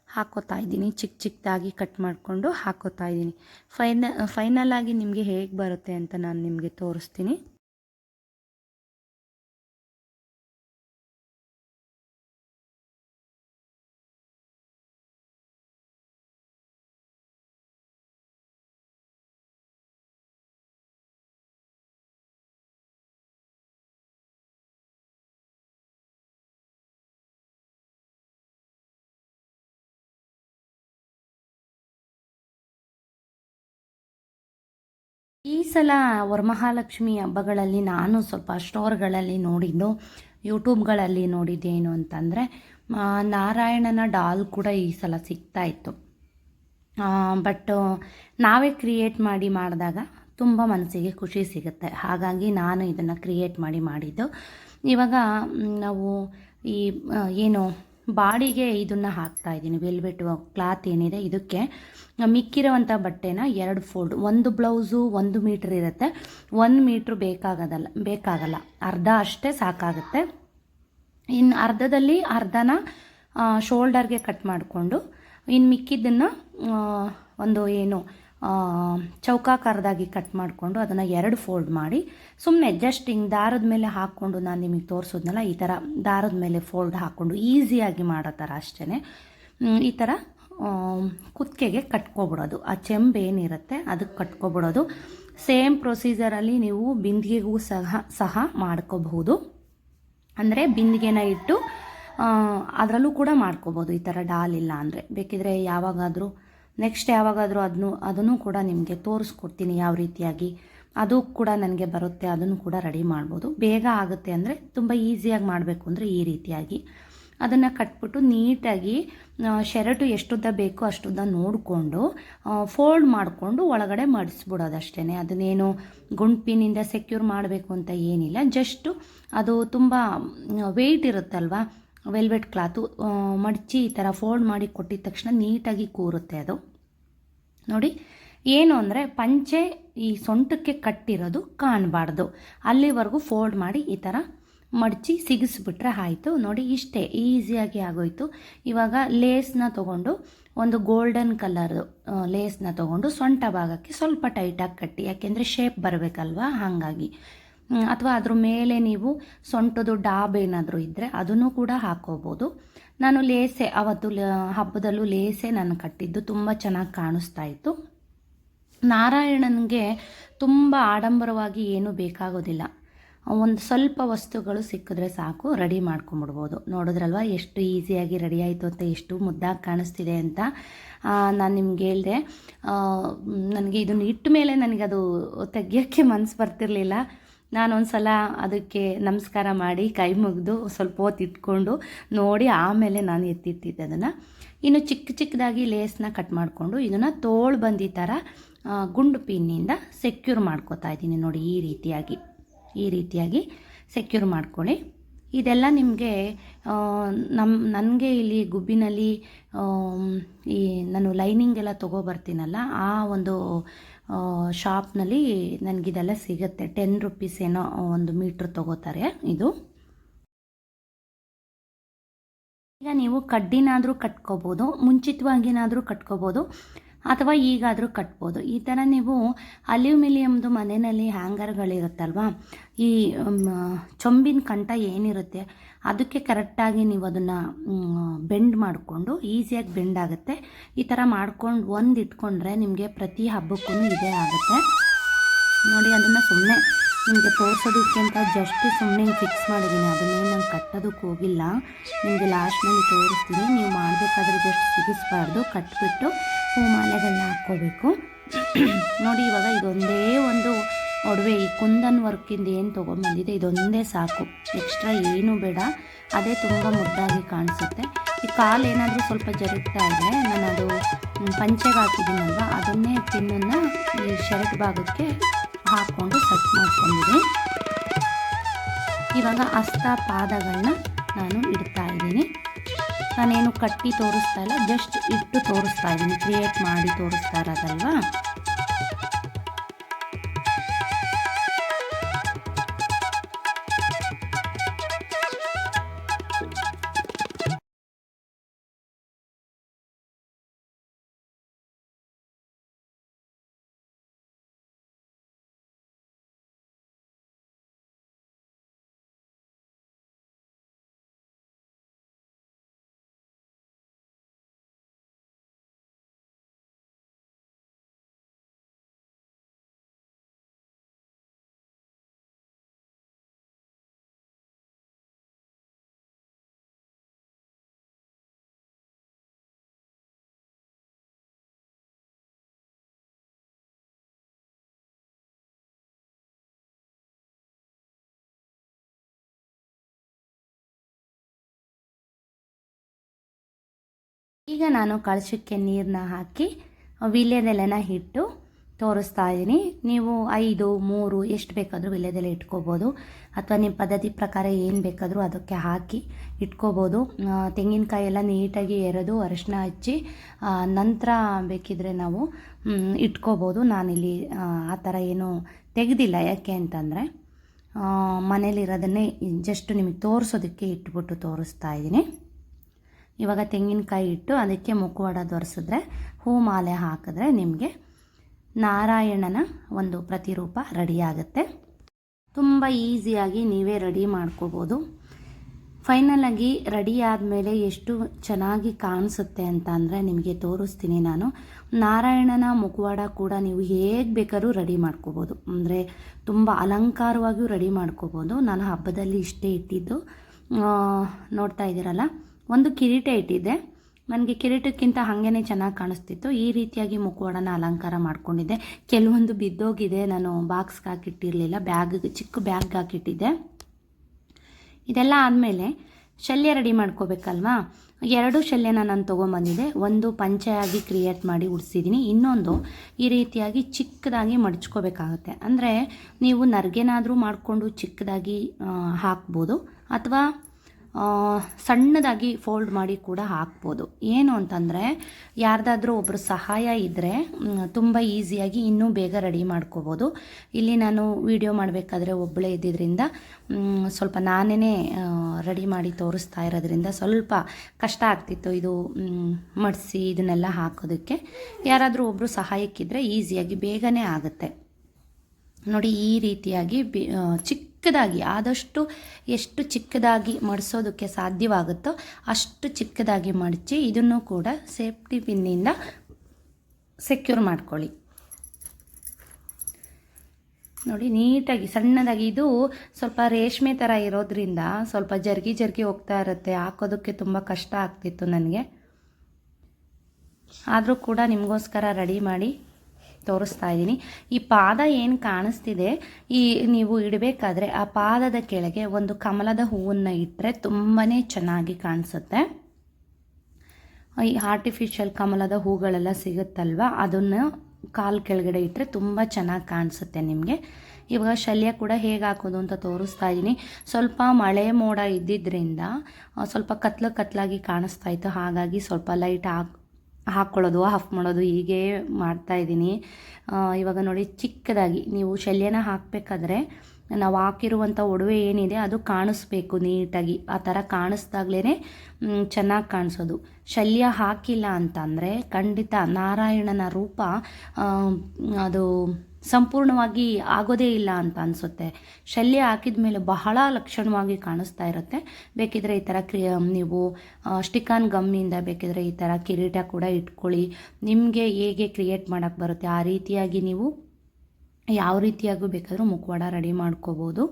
ಹಾಕೋತಾ ಇದ್ದೀನಿ. ಚಿಕ್ಕ ಚಿಕ್ಕದಾಗಿ ಕಟ್ ಮಾಡಿಕೊಂಡು ಹಾಕೋತಾ ಇದ್ದೀನಿ. ಫೈನ, ಫೈನಲ್ ಆಗಿ ನಿಮಗೆ ಹೇಗೆ ಬರುತ್ತೆ ಅಂತ ನಾನು ನಿಮಗೆ ತೋರಿಸ್ತೀನಿ. ಈ ಸಲ ವರಮಹಾಲಕ್ಷ್ಮಿ ಹಬ್ಬಗಳಲ್ಲಿ ನಾನು ಸ್ವಲ್ಪ ಸ್ಟೋರ್ಗಳಲ್ಲಿ ನೋಡಿದ್ದು, ಯೂಟ್ಯೂಬ್ಗಳಲ್ಲಿ ನೋಡಿದ್ದೇನು ಅಂತಂದರೆ ನಾರಾಯಣನ ಡಾಲ್ ಕೂಡ ಈ ಸಲ ಸಿಗ್ತಾ ಇತ್ತು. ಬಟ್ ನಾವೇ ಕ್ರಿಯೇಟ್ ಮಾಡಿ ಮಾಡಿದಾಗ ತುಂಬ ಮನಸ್ಸಿಗೆ ಖುಷಿ ಸಿಗುತ್ತೆ. ಹಾಗಾಗಿ ನಾನು ಇದನ್ನು ಕ್ರಿಯೇಟ್ ಮಾಡಿ ಮಾಡಿದ್ದು. ಇವಾಗ ನಾವು ಈ ಏನು ಬಾಡಿಗೆ ಇದನ್ನು ಹಾಕ್ತಾ ಇದ್ದೀನಿ. ವೆಲ್ವೆಟ್ ಕ್ಲಾತ್ ಏನಿದೆ, ಇದಕ್ಕೆ ಮಿಕ್ಕಿರೋವಂಥ ಬಟ್ಟೆನ ಎರಡು ಫೋಲ್ಡ್ ಒಂದು ಬ್ಲೌಸು ಒಂದು ಮೀಟ್ರ್ ಇರುತ್ತೆ. ಒಂದು ಮೀಟ್ರ್ ಬೇಕಾಗೋದಲ್ಲ, ಬೇಕಾಗಲ್ಲ. ಅರ್ಧ ಅಷ್ಟೇ ಸಾಕಾಗುತ್ತೆ. ಇನ್ನು ಅರ್ಧದಲ್ಲಿ ಅರ್ಧನ ಶೋಲ್ಡರ್ಗೆ ಕಟ್ ಮಾಡಿಕೊಂಡು ಇನ್ನು ಮಿಕ್ಕಿದ್ದನ್ನು ಒಂದು ಏನು ಚೌಕಾಕಾರದಾಗಿ ಕಟ್ ಮಾಡಿಕೊಂಡು ಅದನ್ನು ಎರಡು ಫೋಲ್ಡ್ ಮಾಡಿ ಸುಮ್ಮನೆ ಜಸ್ಟ್ ಹಿಂಗೆ ದಾರದ ಮೇಲೆ ಹಾಕ್ಕೊಂಡು ನಾನು ನಿಮಗೆ ತೋರಿಸೋದ್ನಲ್ಲ, ಈ ಥರ ದಾರದ ಮೇಲೆ ಫೋಲ್ಡ್ ಹಾಕ್ಕೊಂಡು ಈಸಿಯಾಗಿ ಮಾಡೋ ಥರ ಅಷ್ಟೇ ಈ ಥರ ಕುತ್ತಿಗೆಗೆ ಕಟ್ಕೊಬಿಡೋದು. ಆ ಚೆಂಬು ಏನಿರುತ್ತೆ ಅದಕ್ಕೆ ಕಟ್ಕೊಬಿಡೋದು. ಸೇಮ್ ಪ್ರೊಸೀಜರಲ್ಲಿ ನೀವು ಬಿಂದಿಗೆಗೂ ಸಹ ಸಹ ಮಾಡ್ಕೋಬಹುದು. ಅಂದರೆ ಬಿಂದಿಗೆನ ಇಟ್ಟು ಅದರಲ್ಲೂ ಕೂಡ ಮಾಡ್ಕೋಬೋದು ಈ ಥರ ಡಾಲ್ ಇಲ್ಲ ಅಂದರೆ. ಬೇಕಿದ್ರೆ ಯಾವಾಗಾದರೂ ನೆಕ್ಸ್ಟ್ ಯಾವಾಗಾದರೂ ಅದನ್ನು ಅದನ್ನು ಕೂಡ ನಿಮಗೆ ತೋರಿಸ್ಕೊಡ್ತೀನಿ ಯಾವ ರೀತಿಯಾಗಿ. ಅದು ಕೂಡ ನನಗೆ ಬರುತ್ತೆ, ಅದನ್ನು ಕೂಡ ರೆಡಿ ಮಾಡ್ಬೋದು. ಬೇಗ ಆಗುತ್ತೆ ಅಂದರೆ ತುಂಬ ಈಸಿಯಾಗಿ ಮಾಡಬೇಕು ಅಂದರೆ ಈ ರೀತಿಯಾಗಿ. ಅದನ್ನು ಕಟ್ಬಿಟ್ಟು ನೀಟಾಗಿ ಶರಟು ಎಷ್ಟುದ್ದ ಬೇಕೋ ಅಷ್ಟುದ್ದ ನೋಡಿಕೊಂಡು ಫೋಲ್ಡ್ ಮಾಡಿಕೊಂಡು ಒಳಗಡೆ ಮಡಿಸ್ಬಿಡೋದು ಅಷ್ಟೇ ಅದನ್ನೇನು ಗುಂಡ್ಪಿನಿಂದ ಸೆಕ್ಯೂರ್ ಮಾಡಬೇಕು ಅಂತ ಏನಿಲ್ಲ. ಜಸ್ಟು ಅದು ತುಂಬ ವೆಯ್ಟ್ ಇರುತ್ತಲ್ವ? ವೆಲ್ವೆಟ್ ಕ್ಲಾತು ಮಡಚಿ ಈ ಥರ ಫೋಲ್ಡ್ ಮಾಡಿ ಕೊಟ್ಟಿದ ತಕ್ಷಣ ನೀಟಾಗಿ ಕೂರುತ್ತೆ ಅದು. ನೋಡಿ, ಏನು ಅಂದರೆ ಪಂಚೆ ಈ ಸೊಂಟಕ್ಕೆ ಕಟ್ಟಿರೋದು ಕಾಣಬಾರ್ದು. ಅಲ್ಲಿವರೆಗೂ ಫೋಲ್ಡ್ ಮಾಡಿ ಈ ಥರ ಮಡಚಿ ಸಿಗಿಸ್ಬಿಟ್ರೆ ಆಯಿತು. ನೋಡಿ, ಇಷ್ಟೇ, ಈಸಿಯಾಗಿ ಆಗೋಯಿತು. ಇವಾಗ ಲೇಸ್ನ ತೊಗೊಂಡು ಒಂದು ಗೋಲ್ಡನ್ ಕಲರ್ ಲೇಸ್ನ ತೊಗೊಂಡು ಸೊಂಟ ಭಾಗಕ್ಕೆ ಸ್ವಲ್ಪ ಟೈಟಾಗಿ ಕಟ್ಟಿ, ಯಾಕೆಂದರೆ ಶೇಪ್ ಬರಬೇಕಲ್ವಾ? ಹಾಗಾಗಿ. ಅಥವಾ ಅದ್ರ ಮೇಲೆ ನೀವು ಸೊಂಟದ ಡಾಬ್ ಏನಾದರೂ ಇದ್ದರೆ ಅದನ್ನು ಕೂಡ ಹಾಕೋಬೋದು. ನಾನು ಲೇಸೆ, ಅವತ್ತು ಹಬ್ಬದಲ್ಲೂ ಲೇಸೆ ನಾನು ಕಟ್ಟಿದ್ದು, ತುಂಬ ಚೆನ್ನಾಗಿ ಕಾಣಿಸ್ತಾ ಇತ್ತು. ನಾರಾಯಣನಿಗೆ ತುಂಬ ಆಡಂಬರವಾಗಿ ಏನೂ ಬೇಕಾಗೋದಿಲ್ಲ. ಒಂದು ಸ್ವಲ್ಪ ವಸ್ತುಗಳು ಸಿಕ್ಕಿದ್ರೆ ಸಾಕು, ರೆಡಿ ಮಾಡ್ಕೊಂಬಿಡ್ಬೋದು. ನೋಡಿದ್ರಲ್ವ, ಎಷ್ಟು ಈಸಿಯಾಗಿ ರೆಡಿ ಆಯಿತು ಅಂತ, ಎಷ್ಟು ಮುದ್ದಾಗಿ ಕಾಣಿಸ್ತಿದೆ ಅಂತ. ನಾನು ನಿಮ್ಗೆ ಹೇಳಿದೆ ನನಗೆ ಇದನ್ನು ಇಟ್ಟ ಮೇಲೆ ನನಗೆ ಅದು ತೆಗಿಯೋಕ್ಕೆ ಮನಸ್ಸು ಬರ್ತಿರ್ಲಿಲ್ಲ. ನಾನೊಂದು ಸಲ ಅದಕ್ಕೆ ನಮಸ್ಕಾರ ಮಾಡಿ ಕೈ ಮುಗಿದು ಸ್ವಲ್ಪ ಹೊತ್ತು ಇಟ್ಕೊಂಡು ನೋಡಿ ಆಮೇಲೆ ನಾನು ಎತ್ತಿಟ್ಟಿದ್ದೆ ಅದನ್ನು. ಇನ್ನು ಚಿಕ್ಕ ಚಿಕ್ಕದಾಗಿ ಲೇಸ್ನ ಕಟ್ ಮಾಡಿಕೊಂಡು ಇದನ್ನು ತೋಳು ಬಂದಿ ಥರ ಗುಂಡು ಪಿನ್ನಿಂದ ಸೆಕ್ಯೂರ್ ಮಾಡ್ಕೋತಾ ಇದ್ದೀನಿ ನೋಡಿ ಈ ರೀತಿಯಾಗಿ. ಈ ರೀತಿಯಾಗಿ ಸೆಕ್ಯೂರ್ ಮಾಡ್ಕೊಳ್ಳಿ. ಇದೆಲ್ಲ ನಿಮಗೆ ನಮ್ಮ ನನಗೆ ಇಲ್ಲಿ ಗುಬ್ಬಿನಲ್ಲಿ ಈ ನಾನು ಲೈನಿಂಗ್ ಎಲ್ಲ ತೊಗೊಬರ್ತೀನಲ್ಲ ಆ ಒಂದು ಶಾಪ್ನಲ್ಲಿ ನನಗಿದೆಲ್ಲ ಸಿಗುತ್ತೆ. ಟೆನ್ ರುಪೀಸ್ ಏನೋ ಒಂದು ಮೀಟ್ರ್ ತೊಗೋತಾರೆ ಇದು. ಈಗ ನೀವು ಕಡ್ಡಿನಾದರೂ ಕಟ್ಕೋಬೋದು, ಮುಂಚಿತವಾಗಿನಾದರೂ ಕಟ್ಕೋಬೋದು. ಅಥವಾ ಈಗಾದರೂ ಕಟ್ಬೋದು. ಈ ಥರ ನೀವು ಅಲ್ಯೂಮಿನಿಯಮ್ದು ಮನೆಯಲ್ಲಿ ಹ್ಯಾಂಗರ್ಗಳಿರುತ್ತಲ್ವ? ಈ ಚೊಂಬಿನ ಕಂಠ ಏನಿರುತ್ತೆ, ಅದಕ್ಕೆ ಕರೆಕ್ಟಾಗಿ ನೀವು ಅದನ್ನು ಬೆಂಡ್ ಮಾಡಿಕೊಂಡು ಈಸಿಯಾಗಿ ಬೆಂಡ್ ಆಗುತ್ತೆ. ಈ ಥರ ಮಾಡ್ಕೊಂಡು ಒಂದು ಇಟ್ಕೊಂಡ್ರೆ ನಿಮಗೆ ಪ್ರತಿ ಹಬ್ಬಕ್ಕೂ ಇದೇ ಆಗುತ್ತೆ. ನೋಡಿ, ಅದನ್ನು ಸುಮ್ಮನೆ ನಿಮಗೆ ತೋರಿಸೋದಕ್ಕೆ ಅಂತ ಜಸ್ಟ್ ಸುಮ್ಮನೆ ಫಿಕ್ಸ್ ಮಾಡಿದ್ದೀನಿ ಅದನ್ನೇನು ನಾನು ಕಟ್ಟೋದಕ್ಕೆ ಹೋಗಿಲ್ಲ. ನಿಮಗೆ ಲಾಸ್ಟ್ನಲ್ಲಿ ತೋರಿಸ್ತೀನಿ. ನೀವು ಮಾಡಬೇಕಾದ್ರೆ ಜಸ್ಟ್ ಸಿಗಿಸ್ಬಾರ್ದು. ಕಟ್ಬಿಟ್ಟು ಹೂಮಾಲೆಗಳನ್ನ ಹಾಕ್ಕೋಬೇಕು. ನೋಡಿ, ಇವಾಗ ಇದೊಂದೇ ಒಂದು ಒಡವೆ. ಈ ಕುಂದನ್ ವರ್ಕಿಂದ ಏನು ತೊಗೊಂಬಂದಿದೆ, ಇದೊಂದೇ ಸಾಕು. ಎಕ್ಸ್ಟ್ರಾ ಏನೂ ಬೇಡ. ಅದೇ ತುಂಬ ಮುದ್ದಾಗಿ ಕಾಣಿಸುತ್ತೆ. ಈ ಕಾಲು ಏನಾದರೂ ಸ್ವಲ್ಪ ಜರುಗ್ತಾ ಇದೆ. ನಾನು ಅದು ಪಂಚೆಗೆ ಹಾಕಿದ್ದೀನಲ್ವ? ಅದನ್ನೇ ಪಿನ್ನನ್ನು ಈ ಶರ್ಟ್ ಭಾಗಕ್ಕೆ ಹಾಕ್ಕೊಂಡು ಸೆಟ್ ಮಾಡ್ಕೊಂಡಿದ್ದೀನಿ ಇವಾಗ ಹಸ್ತ ಪಾದಗಳನ್ನ ನಾನು ಇಡ್ತಾ ಇದ್ದೀನಿ. ನಾನೇನು ಕಟ್ಟಿ ತೋರಿಸ್ತಾ ಇಲ್ಲ ಜಸ್ಟ್ ಇಟ್ಟು ತೋರಿಸ್ತಾ ಇದ್ದೀನಿ ಕ್ರಿಯೇಟ್ ಮಾಡಿ ತೋರಿಸ್ತಾ ಇರೋದಲ್ವಾ? ಈಗ ನಾನು ಕಳಶಕ್ಕೆ ನೀರನ್ನ ಹಾಕಿ ವೀಳ್ಯದೆಲೆನ ಇಟ್ಟು ತೋರಿಸ್ತಾ ಇದ್ದೀನಿ ನೀವು ಐದು, ಮೂರು, ಎಷ್ಟು ಬೇಕಾದರೂ ವೀಳ್ಯದೆಲೆ ಇಟ್ಕೋಬೋದು. ಅಥವಾ ನಿಮ್ಮ ಪದ್ಧತಿ ಪ್ರಕಾರ ಏನು ಬೇಕಾದರೂ ಅದಕ್ಕೆ ಹಾಕಿ ಇಟ್ಕೋಬೋದು. ತೆಂಗಿನಕಾಯಿ ಎಲ್ಲ ನೀಟಾಗಿ ಎರೆದು ಅರಿಶಿನ ಹಚ್ಚಿ ನಂತರ ಬೇಕಿದ್ರೆ ನಾವು ಇಟ್ಕೋಬೋದು. ನಾನಿಲ್ಲಿ, ಆ ಥರ ಏನೂ ತೆಗೆದಿಲ್ಲ. ಯಾಕೆ ಅಂತಂದರೆ ಮನೇಲಿರೋದನ್ನೇ ಜಸ್ಟ್ ನಿಮಗೆ ತೋರಿಸೋದಕ್ಕೆ ಇಟ್ಬಿಟ್ಟು ತೋರಿಸ್ತಾ ಇದ್ದೀನಿ ಇವಾಗ ತೆಂಗಿನಕಾಯಿ ಇಟ್ಟು ಅದಕ್ಕೆ ಮುಖವಾಡ ದೊರೆಸಿದ್ರೆ ಹೂ ಮಾಲೆ ಹಾಕಿದ್ರೆ ನಿಮಗೆ ನಾರಾಯಣನ ಒಂದು ಪ್ರತಿರೂಪ ರೆಡಿಯಾಗುತ್ತೆ ತುಂಬ ಈಸಿಯಾಗಿ ನೀವೇ ರೆಡಿ ಮಾಡ್ಕೋಬೋದು. ಫೈನಲಾಗಿ ರೆಡಿ ಆದಮೇಲೆ ಎಷ್ಟು ಚೆನ್ನಾಗಿ ಕಾಣಿಸುತ್ತೆ ಅಂತ ಅಂದರೆ ನಿಮಗೆ ತೋರಿಸ್ತೀನಿ ನಾನು. ನಾರಾಯಣನ ಮುಖವಾಡ ಕೂಡ ನೀವು ಹೇಗೆ ಬೇಕಾದ್ರೂ ರೆಡಿ ಮಾಡ್ಕೋಬೋದು. ಅಂದರೆ ತುಂಬ ಅಲಂಕಾರವಾಗಿಯೂ ರೆಡಿ ಮಾಡ್ಕೋಬೋದು. ನಾನು ಹಬ್ಬದಲ್ಲಿ ಇಷ್ಟೇ ಇಟ್ಟಿದ್ದು. ನೋಡ್ತಾ ಇದ್ದೀರಲ್ಲ? ಒಂದು ಕಿರೀಟ ಇಟ್ಟಿದ್ದೆ. ನನಗೆ ಕಿರೀಟಕ್ಕಿಂತ ಹಾಗೇ ಚೆನ್ನಾಗಿ ಕಾಣಿಸ್ತಿತ್ತು. ಈ ರೀತಿಯಾಗಿ ಮುಖವಾಡನ ಅಲಂಕಾರ ಮಾಡ್ಕೊಂಡಿದ್ದೆ. ಕೆಲವೊಂದು ಬಿದ್ದೋಗಿದೆ. ನಾನು ಬಾಕ್ಸ್ಗೆ ಹಾಕಿಟ್ಟಿರಲಿಲ್ಲ. ಬ್ಯಾಗ್ ಚಿಕ್ಕ ಬ್ಯಾಗ್ ಹಾಕಿಟ್ಟಿದ್ದೆ. ಇದೆಲ್ಲ ಆದಮೇಲೆ ಶಲ್ಯ ರೆಡಿ ಮಾಡ್ಕೋಬೇಕಲ್ವಾ? ಎರಡು ಶಲ್ಯನ ನಾನು ತೊಗೊಂಬಂದಿದ್ದೆ. ಒಂದು ಪಂಚೆಯಾಗಿ ಕ್ರಿಯೇಟ್ ಮಾಡಿ ಉಡ್ಸಿದ್ದೀನಿ ಇನ್ನೊಂದು ಈ ರೀತಿಯಾಗಿ ಚಿಕ್ಕದಾಗಿ ಮಡಚ್ಕೋಬೇಕಾಗುತ್ತೆ. ಅಂದರೆ ನೀವು ನರ್ಗೆನಾದರೂ ಮಾಡಿಕೊಂಡು ಚಿಕ್ಕದಾಗಿ ಹಾಕ್ಬೋದು. ಅಥವಾ ಸಣ್ಣದಾಗಿ ಫೋಲ್ಡ್ ಮಾಡಿ ಕೂಡ ಹಾಕ್ಬೋದು. ಏನು ಅಂತಂದರೆ ಯಾರ್ದಾದ್ರೂ ಒಬ್ಬರು ಸಹಾಯ ಇದ್ದರೆ ತುಂಬ ಈಸಿಯಾಗಿ ಇನ್ನೂ ಬೇಗ ರೆಡಿ ಮಾಡ್ಕೋಬೋದು. ಇಲ್ಲಿ ನಾನು ವಿಡಿಯೋ ಮಾಡಬೇಕಾದ್ರೆ ಒಬ್ಬಳೇ ಇದ್ದಿದ್ದರಿಂದ ಸ್ವಲ್ಪ ನಾನೇ ರೆಡಿ ಮಾಡಿ ತೋರಿಸ್ತಾ ಇರೋದ್ರಿಂದ ಸ್ವಲ್ಪ ಕಷ್ಟ ಆಗ್ತಿತ್ತು ಇದು ಮಡಿಸಿ ಇದನ್ನೆಲ್ಲ ಹಾಕೋದಕ್ಕೆ. ಯಾರಾದರೂ ಒಬ್ಬರು ಸಹಾಯಕ್ಕಿದ್ರೆ ಈಸಿಯಾಗಿ ಬೇಗನೆ ಆಗುತ್ತೆ. ನೋಡಿ ಈ ರೀತಿಯಾಗಿ ಆ, ಚಿಕ್ಕದಾಗಿ, ಆದಷ್ಟು ಎಷ್ಟು ಚಿಕ್ಕದಾಗಿ ಮಡಿಸೋದಕ್ಕೆ ಸಾಧ್ಯವಾಗುತ್ತೋ ಅಷ್ಟು ಚಿಕ್ಕದಾಗಿ ಮಡಚಿ ಇದನ್ನು ಕೂಡ ಸೇಫ್ಟಿ ಪಿನ್ನಿಂದ ಸೆಕ್ಯೂರ್ ಮಾಡ್ಕೊಳ್ಳಿ. ನೋಡಿ, ನೀಟಾಗಿ, ಸಣ್ಣದಾಗಿ, ಇದು ಸ್ವಲ್ಪ ರೇಷ್ಮೆ ಥರ ಇರೋದ್ರಿಂದ ಸ್ವಲ್ಪ ಜರ್ಗಿ ಜರ್ಗಿ ಹೋಗ್ತಾ ಇರುತ್ತೆ. ಹಾಕೋದಕ್ಕೆ ತುಂಬ ಕಷ್ಟ ಆಗ್ತಿತ್ತು ನನಗೆ. ಆದರೂ ಕೂಡ ನಿಮಗೋಸ್ಕರ ರೆಡಿ ಮಾಡಿ ತೋರಿಸ್ತಾ ಇದ್ದೀನಿ. ಈ ಪಾದ ಏನು ಕಾಣಿಸ್ತಿದೆ? ಈ ನೀವು ಇಡಬೇಕಾದ್ರೆ ಆ ಪಾದದ ಕೆಳಗೆ ಒಂದು ಕಮಲದ ಹೂವನ್ನು ಇಟ್ಟರೆ ತುಂಬಾ ಚೆನ್ನಾಗಿ ಕಾಣಿಸುತ್ತೆ. ಈ ಆರ್ಟಿಫಿಷಿಯಲ್ ಕಮಲದ ಹೂಗಳೆಲ್ಲ ಸಿಗುತ್ತಲ್ವ? ಅದನ್ನು ಕಾಲು ಕೆಳಗಡೆ ಇಟ್ಟರೆ ತುಂಬ ಚೆನ್ನಾಗಿ ಕಾಣಿಸುತ್ತೆ ನಿಮಗೆ. ಇವಾಗ ಶಲ್ಯ ಕೂಡ ಹೇಗೆ ಹಾಕೋದು ಅಂತ ತೋರಿಸ್ತಾ ಇದ್ದೀನಿ. ಸ್ವಲ್ಪ ಮಳೆ ಮೋಡ ಇದ್ದಿದ್ದರಿಂದ ಸ್ವಲ್ಪ ಕತ್ಲು ಕತ್ಲಾಗಿ ಕಾಣಿಸ್ತಾ ಇತ್ತು. ಹಾಗಾಗಿ ಸ್ವಲ್ಪ ಲೈಟ್ ಹಾಕ್ ಹಾಕ್ಕೊಳ್ಳೋದು ಆಫ್ ಮಾಡೋದು ಹೀಗೆ ಮಾಡ್ತಾ ಇದ್ದೀನಿ. ಇವಾಗ ನೋಡಿ ಚಿಕ್ಕದಾಗಿ ನೀವು ಶಲ್ಯನ ಹಾಕಬೇಕಾದ್ರೆ ನಾವು ಹಾಕಿರುವಂಥ ಒಡವೆ ಏನಿದೆ ಅದು ಕಾಣಿಸ್ಬೇಕು ನೀಟಾಗಿ. ಆ ಥರ ಕಾಣಿಸ್ದಾಗ್ಲೇ ಚೆನ್ನಾಗಿ ಕಾಣಿಸೋದು. ಶಲ್ಯ ಹಾಕಿಲ್ಲ ಅಂತಂದರೆ ಖಂಡಿತ ನಾರಾಯಣನ ರೂಪ ಅದು ಸಂಪೂರ್ಣವಾಗಿ ಆಗೋದೇ ಇಲ್ಲ ಅಂತ ಅನಿಸುತ್ತೆ. ಶಲ್ಯ ಹಾಕಿದ ಮೇಲೆ ಬಹಳ ಲಕ್ಷಣವಾಗಿ ಕಾಣಿಸ್ತಾ ಇರುತ್ತೆ. ಬೇಕಿದ್ರೆ ಈ ಥರ ಕ್ರಿ ನೀವು ಸ್ಟಿಕಾನ್ ಗಮ್ನಿಂದ ಬೇಕಿದ್ರೆ ಈ ಥರ ಕಿರೀಟ ಕೂಡ ಇಟ್ಕೊಳ್ಳಿ. ನಿಮಗೆ ಹೇಗೆ ಕ್ರಿಯೇಟ್ ಮಾಡೋಕ್ಕೆ ಬರುತ್ತೆ, ಆ ರೀತಿಯಾಗಿ ನೀವು ಯಾವ ರೀತಿಯಾಗೂ ಬೇಕಾದರೂ ಮುಖವಾಡ ರೆಡಿ ಮಾಡ್ಕೋಬೋದು.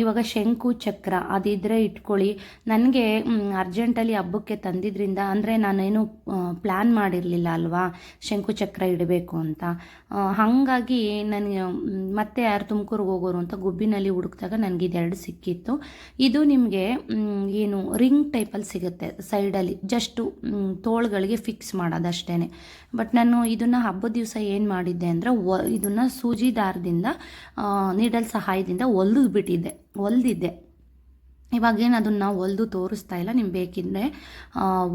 ಇವಾಗ ಶಂಕು ಚಕ್ರ ಅದಿದ್ದರೆ ಇಟ್ಕೊಳ್ಳಿ. ನನಗೆ ಅರ್ಜೆಂಟಲ್ಲಿ ಹಬ್ಬಕ್ಕೆ ತಂದಿದ್ರಿಂದ ಅಂದರೆ ನಾನೇನು ಪ್ಲ್ಯಾನ್ ಮಾಡಿರಲಿಲ್ಲ ಅಲ್ವಾ? ಶಂಕು ಚಕ್ರ ಇಡಬೇಕು ಅಂತ. ಹಾಗಾಗಿ ನನಗೆ ಮತ್ತೆ ಯಾರು ತುಮಕೂರಿಗೆ ಹೋಗೋರು ಅಂತ ಗುಬ್ಬಿನಲ್ಲಿ ಹುಡುಕಿದಾಗ ನನಗೆ ಇದೆರಡು ಸಿಕ್ಕಿತ್ತು. ಇದು ನಿಮಗೆ ಏನು ರಿಂಗ್ ಟೈಪಲ್ಲಿ ಸಿಗುತ್ತೆ ಸೈಡಲ್ಲಿ. ಜಸ್ಟು ತೋಳುಗಳಿಗೆ ಫಿಕ್ಸ್ ಮಾಡೋದಷ್ಟೇ ಬಟ್ ನಾನು ಇದನ್ನು ಹಬ್ಬದ ದಿವಸ ಏನು ಮಾಡಿದ್ದೆ ಅಂದರೆ ಇದನ್ನು ಸೂಜಿ ದಾರದಿಂದ ನೀಡಲ್ ಸಹಾಯದಿಂದ ಹೊಲ್ದು ಬಿಟ್ಟಿದ್ದೆ ಹೊಲ್ದಿದ್ದೆ ಇವಾಗೇನು ಅದನ್ನು ಹೊಲ್ದು ತೋರಿಸ್ತಾ ಇಲ್ಲ, ನಿಮ್ಗೆ ಬೇಕಿದ್ರೆ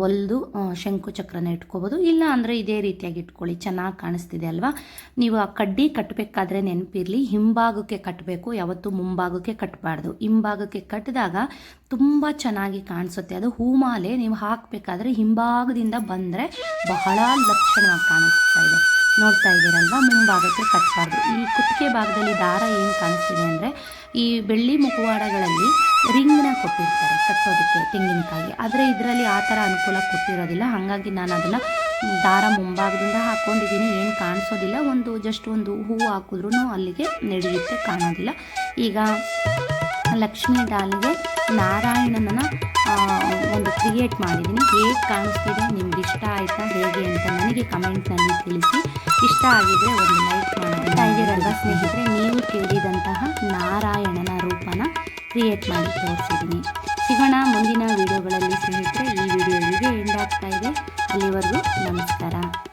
ಹೊಲ್ದು ಶಂಕು ಚಕ್ರನ ಇಟ್ಕೋಬೋದು. ಇಲ್ಲ ಅಂದರೆ ಇದೇ ರೀತಿಯಾಗಿ ಇಟ್ಕೊಳ್ಳಿ, ಚೆನ್ನಾಗಿ ಕಾಣಿಸ್ತಿದೆ ಅಲ್ವಾ? ನೀವು ಆ ಕಡ್ಡಿ ಕಟ್ಟಬೇಕಾದ್ರೆ ನೆನಪಿರಲಿ, ಹಿಂಭಾಗಕ್ಕೆ ಕಟ್ಟಬೇಕು ಯಾವತ್ತೂ ಮುಂಭಾಗಕ್ಕೆ ಕಟ್ಟಬಾರ್ದು ಹಿಂಭಾಗಕ್ಕೆ ಕಟ್ಟಿದಾಗ ತುಂಬ ಚೆನ್ನಾಗಿ ಕಾಣಿಸುತ್ತೆ. ಅದು ಹೂಮಾಲೆ, ನೀವು ಹಾಕಬೇಕಾದ್ರೆ ಹಿಂಭಾಗದಿಂದ ಬಂದರೆ ಬಹಳ ಲಕ್ಷಣವಾಗಿ ಕಾಣಿಸ್ತಾ ಇದೆ. ನೋಡ್ತಾ ಇದ್ದೀರಲ್ವ? ಮುಂಭಾಗಕ್ಕೆ ಕಟ್ಟಬಾರ್ದು ಈ ಕುತ್ತಿಗೆ ಭಾಗದಲ್ಲಿ ದಾರ ಏನು ಕಾಣಿಸ್ತಿದೆ ಅಂದರೆ, ಈ ಬೆಳ್ಳಿ ಮುಖವಾಡಗಳಲ್ಲಿ ರಿಂಗ್ನ ಕೊಟ್ಟಿರ್ತಾರೆ ಕಟ್ಟೋದಕ್ಕೆ ತೆಂಗಿನಕಾಯಿ. ಆದರೆ ಇದರಲ್ಲಿ ಆ ಥರ ಅನುಕೂಲ ಕೊಟ್ಟಿರೋದಿಲ್ಲ. ಹಾಗಾಗಿ ನಾನು ಅದನ್ನು ದಾರ ಮುಂಭಾಗದಿಂದ ಹಾಕ್ಕೊಂಡಿದ್ದೀನಿ ಏನು ಕಾಣಿಸೋದಿಲ್ಲ. ಒಂದು, ಜಸ್ಟ್ ಒಂದು ಹೂವು ಹಾಕಿದ್ರೂ ಅಲ್ಲಿಗೆ ನಡೆಯುತ್ತೆ, ಕಾಣೋದಿಲ್ಲ. ಈಗ ಲಕ್ಷ್ಮೀ ಡಾಲಿಗೆ ನಾರಾಯಣನ ಒಂದು ಕ್ರಿಯೇಟ್ ಮಾಡಿದ್ದೀನಿ. ಹೇಗೆ ಕಾಣಿಸ್ತಿದೆ? ನಿಮ್ಗೆ ಇಷ್ಟ ಆಯಿತಾ? ಹೇಗೆ ಅಂತ ನನಗೆ ಕಮೆಂಟ್ನಲ್ಲಿ ತಿಳಿಸಿ. ಇಷ್ಟ ಆಗಿದ್ರೆ ಒಂದು ಲೈಕ್ ಮಾಡ್ತಾ ಸ್ನೇಹಿತರೆ, ನೀವು ಕೇಳಿದಂತಹ ನಾರಾಯಣನ ರೂಪನ ಕ್ರಿಯೇಟ್ ಮಾಡಿ ತೋರಿಸಿದ್ದೀನಿ. ಸಿಗೋಣ ಮುಂದಿನ ವಿಡಿಯೋಗಳಲ್ಲಿ ಸ್ನೇಹಿತರೆ, ಈ ವಿಡಿಯೋ ಹೀಗೆ ಎಂಡ್ ಆಗ್ತಾ ಇದೆ. ಅಲ್ಲಿವರೆಗೂ ನಮಸ್ಕಾರ.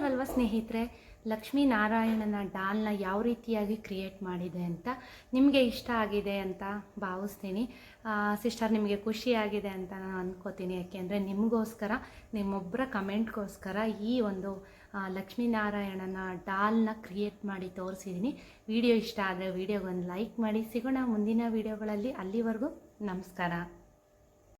ನೋಡಿದ್ರಲ್ವ ಸ್ನೇಹಿತರೆ? ಲಕ್ಷ್ಮೀನಾರಾಯಣನ ಡಾಲ್ನ ಯಾವ ರೀತಿಯಾಗಿ ಕ್ರಿಯೇಟ್ ಮಾಡಿದೆ ಅಂತ ನಿಮಗೆ ಇಷ್ಟ ಆಗಿದೆ ಅಂತ ಭಾವಿಸ್ತೀನಿ. ಸಿಸ್ಟರ್ ನಿಮಗೆ ಖುಷಿಯಾಗಿದೆ ಅಂತ ನಾನು ಅಂದ್ಕೋತೀನಿ ಯಾಕೆಂದರೆ ನಿಮಗೋಸ್ಕರ ನಿಮ್ಮೊಬ್ಬರ ಕಮೆಂಟ್ಗೋಸ್ಕರ ಈ ಒಂದು ಲಕ್ಷ್ಮೀ ಲಕ್ಷ್ಮೀನಾರಾಯಣನ ಡಾಲ್ನ ಕ್ರಿಯೇಟ್ ಮಾಡಿ ತೋರಿಸಿದ್ದೀನಿ. ವಿಡಿಯೋ ಇಷ್ಟ ಆದರೆ ವಿಡಿಯೋಗೊಂದು ಲೈಕ್ ಮಾಡಿ. ಸಿಗೋಣ ಮುಂದಿನ ವಿಡಿಯೋಗಳಲ್ಲಿ. ಅಲ್ಲಿವರೆಗೂ ನಮಸ್ಕಾರ.